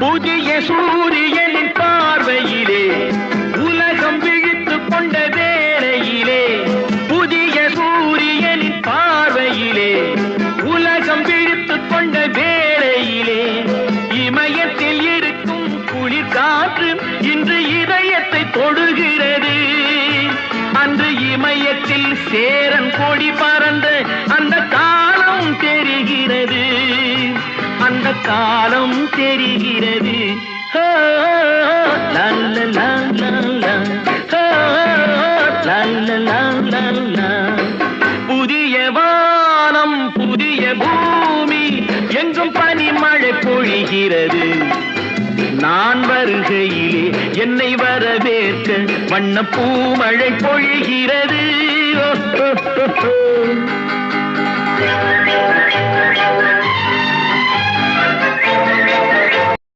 புதிய சூரியனின் பார்வையிலே உலகம் விழித்து கொண்ட வேளையிலே புதிய சூரியனின் பார்வையிலே உலகம் விழித்து கொண்ட வேளையிலே இமயத்தில் இருக்கும் குளிர் காற்று இன்று இதயத்தை தொடுகிறது. அன்று இமயத்தில் சேரன் கொடி பறந்த அந்த காலம் தெரிகிறது காலம் தெரிகிறது. புதிய வானம் புதிய பூமி எங்கும் பனிமழை பொழிகிறது. நான் வருகையிலே என்னை வரவேற்க வண்ண பூமழை பொழிகிறது.